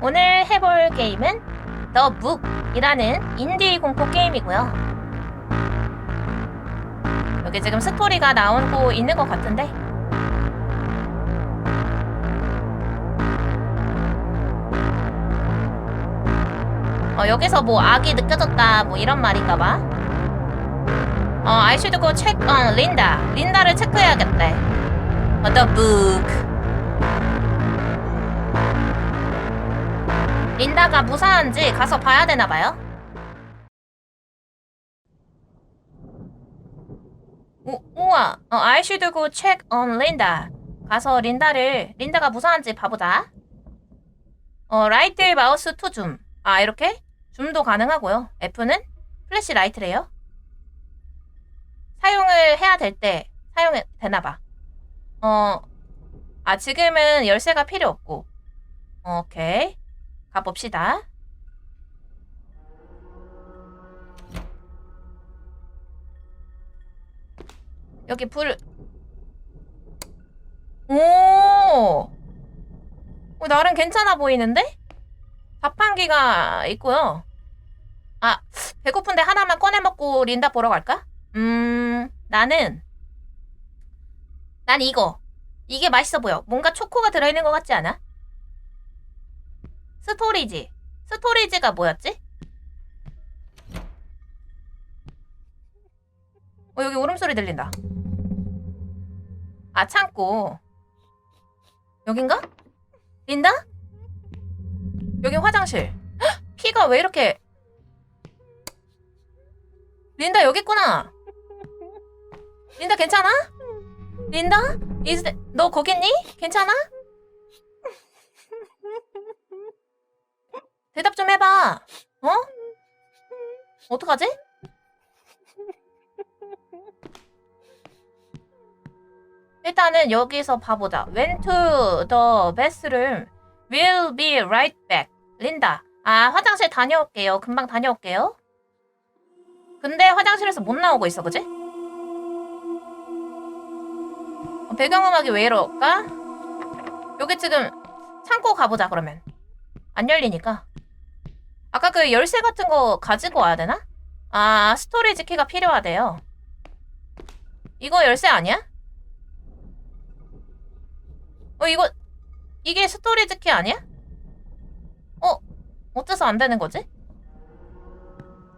오늘 해볼 게임은 The Book이라는 인디 공포 게임이고요. 여기 지금 스토리가 나오고 있는 것 같은데 어, 여기서 뭐 악이 느껴졌다 뭐 이런 말인가 봐. 어, I should go check. 린다를 체크해야겠대. 어, The Book. 린다가 무사한지 가서 봐야 되나 봐요. 우, 우와, 어, I should go check on Linda. 가서 린다를 린다가 무사한지 봐보자. 어, 라이트 마우스 투 줌. 아, 이렇게 줌도 가능하고요. F는 플래시 라이트래요. 사용을 해야 될 때 사용이 되나 봐. 어, 아, 지금은 열쇠가 필요 없고. 오케이. 가봅시다. 여기 불. 오! 어, 나름 괜찮아 보이는데? 자판기가 있고요. 아, 배고픈데 하나만 꺼내 먹고 린다 보러 갈까? 음, 나는 난 이거. 이게 맛있어 보여. 뭔가 초코가 들어있는 것 같지 않아? 스토리지. 스토리지가 뭐였지? 어, 여기 울음소리 들린다. 아, 창고. 여긴가? 린다? 여기 화장실. 헉, 피가 왜 이렇게. 린다, 여기 있구나. 린다, 괜찮아? 린다? 이제, 너 거기 있니? 괜찮아? 대답 좀 해봐. 어? 어떡하지? 일단은 여기서 봐보자. Went to the bathroom. Will be right back. 린다. 아, 화장실 다녀올게요. 금방 다녀올게요. 근데 화장실에서 못 나오고 있어, 그지? 어, 배경음악이 왜 이럴까? 여기 지금 창고 가보자, 그러면. 안 열리니까. 아까 그 열쇠 같은 거 가지고 와야 되나? 아, 스토리지 키가 필요하대요. 이거 열쇠 아니야? 어, 이거, 이게 스토리지 키 아니야? 어, 어째서 안 되는 거지?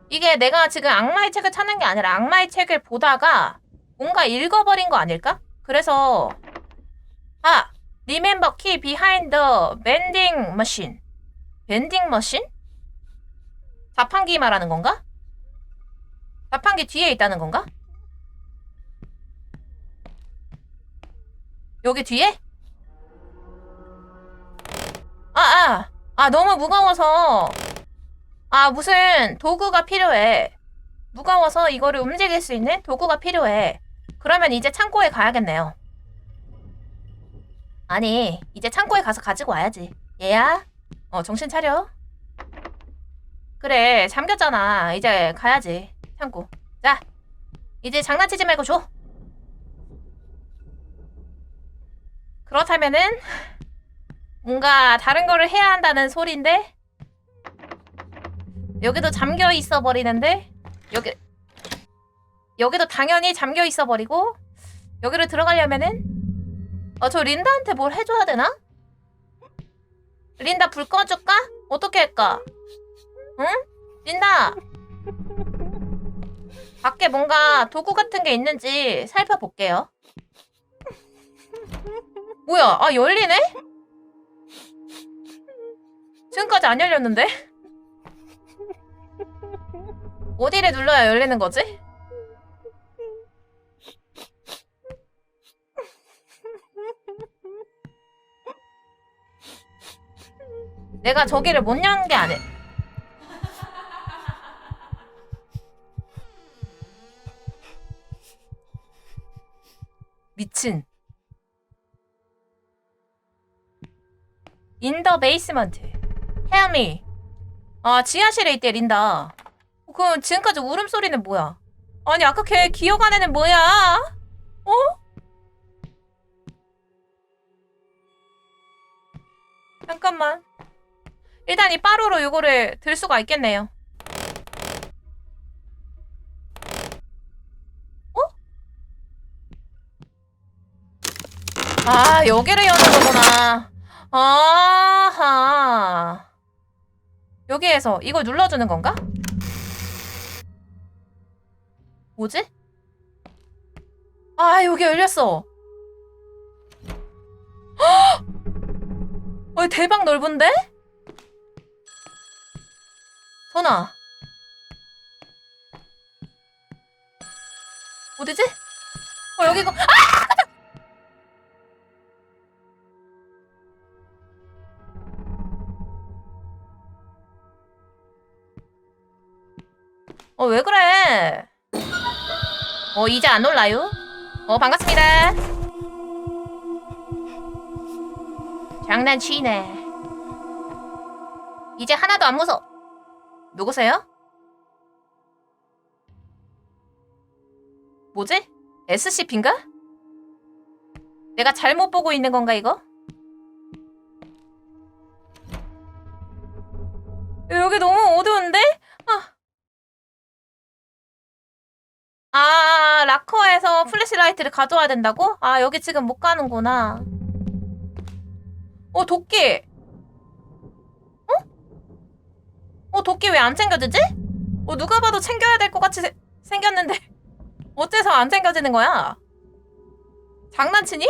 이게 내가 지금 악마의 책을 찾는 게 아니라 악마의 책을 보다가 뭔가 읽어버린 거 아닐까? 그래서, 아, key behind the vending machine. 밴딩 머신? 자판기 말하는 건가? 자판기 뒤에 있다는 건가? 여기 뒤에? 아, 아, 아, 너무 무거워서. 아, 무슨 도구가 필요해. 무거워서 이거를 움직일 수 있는 도구가 필요해. 그러면 이제 창고에 가야겠네요. 아니, 이제 창고에 가서 가지고 와야지. 얘야? 어, 정신 차려. 그래, 잠겼잖아. 이제 가야지. 창고. 자, 이제 장난치지 말고 줘. 그렇다면은 뭔가 다른 거를 해야 한다는 소리인데 여기도 잠겨 있어 버리는데 여기 여기도 당연히 잠겨 있어 버리고 여기로 들어가려면은 어 저 린다한테 뭘 해줘야 되나? 린다 불 꺼줄까? 어떻게 할까? 응? 린다 밖에 뭔가 도구 같은 게 있는지 살펴볼게요 뭐야 아 열리네? 지금까지 안 열렸는데? 어디를 눌러야 열리는 거지? 내가 저기를 못 연 게 아니. 미친. 인더 베이스먼트. Me. 아 지하실에 있대 린다. 어, 그럼 지금까지 울음소리는 뭐야? 아니 아까 걔 기억 안 애는 뭐야? 어? 잠깐만. 일단 이 빠루로 요거를 들 수가 있겠네요. 아, 여기를 여는 거구나. 아하. 여기에서 이걸 눌러주는 건가? 뭐지? 아, 여기 열렸어. 헉! 어, 대박 넓은데? 전화. 어디지? 어, 여기고. 아! 어, 왜 그래? 어, 이제 안 올라요? 어, 반갑습니다. 장난치네. 이제 하나도 안 무서워. 누구세요? 뭐지? SCP인가? 내가 잘못 보고 있는 건가, 이거? 여기 너무 어두운데? 아. 아, 라커에서 플래시라이트를 가져와야 된다고? 아, 여기 지금 못 가는구나. 어, 도끼! 어, 도끼 왜 안 챙겨지지? 어, 누가 봐도 챙겨야 될 것 같이 세- 생겼는데. 어째서 안 챙겨지는 거야? 장난치니?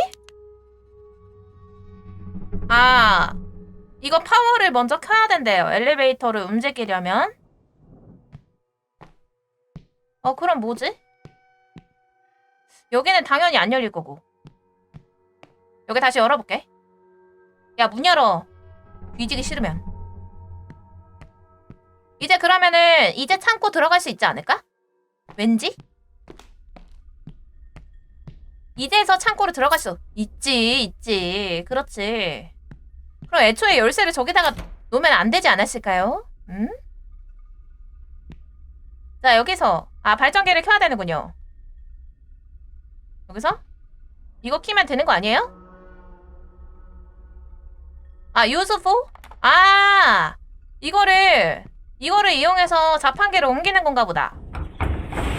아, 이거 파워를 먼저 켜야 된대요. 엘리베이터를 움직이려면. 어, 그럼 뭐지? 여기는 당연히 안 열릴 거고. 여기 다시 열어볼게. 야, 문 열어. 뒤지기 싫으면. 이제 그러면은 이제 창고 들어갈 수 있지 않을까? 왠지? 이제서 창고로 들어갈 수 있지, 있지. 그렇지. 그럼 애초에 열쇠를 저기다가 놓으면 안 되지 않았을까요? 음? 자, 여기서 아, 발전기를 켜야 되는군요. 여기서 이거 키면 되는 거 아니에요? 아, useful? 아, 이거를 이거를 이용해서 자판기를 옮기는 건가 보다.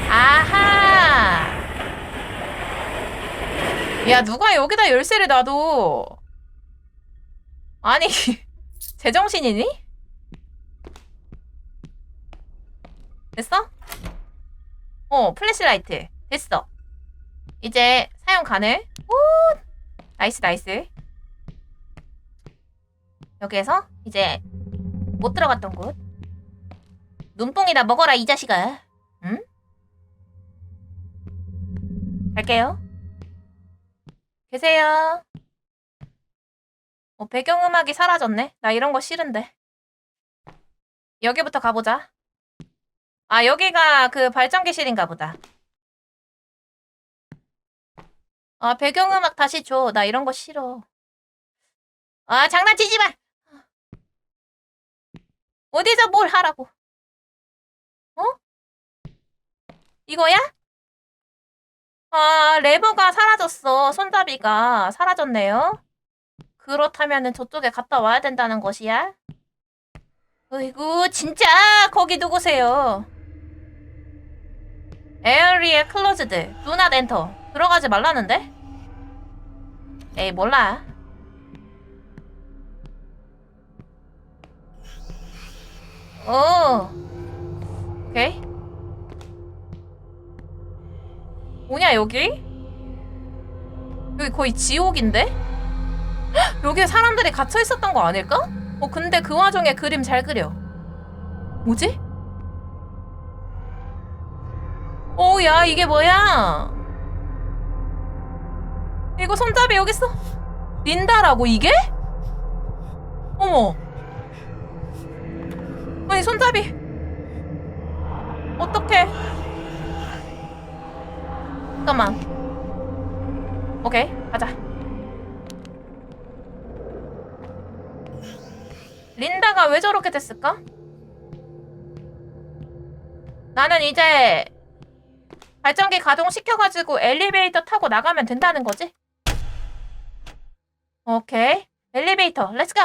아하. 야, 누가 여기다 열쇠를 놔둬? 아니, 제정신이니? 됐어? 어, 플래시라이트. 됐어. 이제 사용 가능. 오! 나이스, 나이스. 여기에서 이제 못 들어갔던 곳. 눈뽕이다 먹어라 이 자식아. 응? 갈게요. 계세요. 어, 배경음악이 사라졌네. 나 이런 거 싫은데. 여기부터 가보자. 아, 여기가 그 발전기실인가 보다. 아, 배경음악 다시 줘. 나 이런 거 싫어. 아, 장난치지 마! 어디서 뭘 하라고. 어? 이거야? 아, 레버가 사라졌어. 손잡이가 사라졌네요. 그렇다면은 저쪽에 갔다 와야 된다는 것이야? 어이구, 진짜 거기 누구세요? 에어리에 클로즈드. 누나 엔터. 들어가지 말라는데? 에이, 몰라. 오. 오케이. 뭐냐 여기? 여기 거의 지옥인데? 헉, 여기에 사람들이 갇혀 있었던 거 아닐까? 어 근데 그 와중에 그림 잘 그려. 뭐지? 오, 야, 이게 뭐야? 이거 손잡이 여기 있어. 린다라고, 이게? 어머. 아니, 손잡이. 어떡해. 잠깐만. 오케이, 가자. 린다가 왜 저렇게 됐을까? 나는 이제 발전기 가동시켜가지고 엘리베이터 타고 나가면 된다는 거지? 오케이. 엘리베이터, 렛츠 고!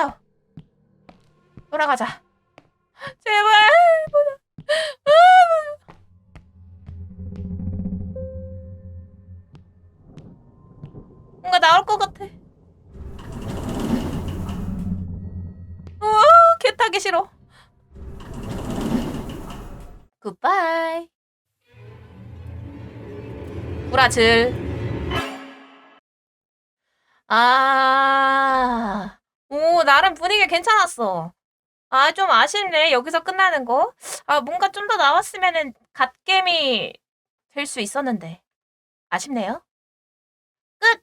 돌아가자. 제발. 아, 뭔가 나올 것 같아. 우와, 개 타기 싫어. 굿바이. 브라질. 아, 오, 나름 분위기 괜찮았어. 아, 좀 아쉽네. 여기서 끝나는 거. 아, 뭔가 좀 더 나왔으면은 갓겜이 될 수 있었는데. 아쉽네요. 끝!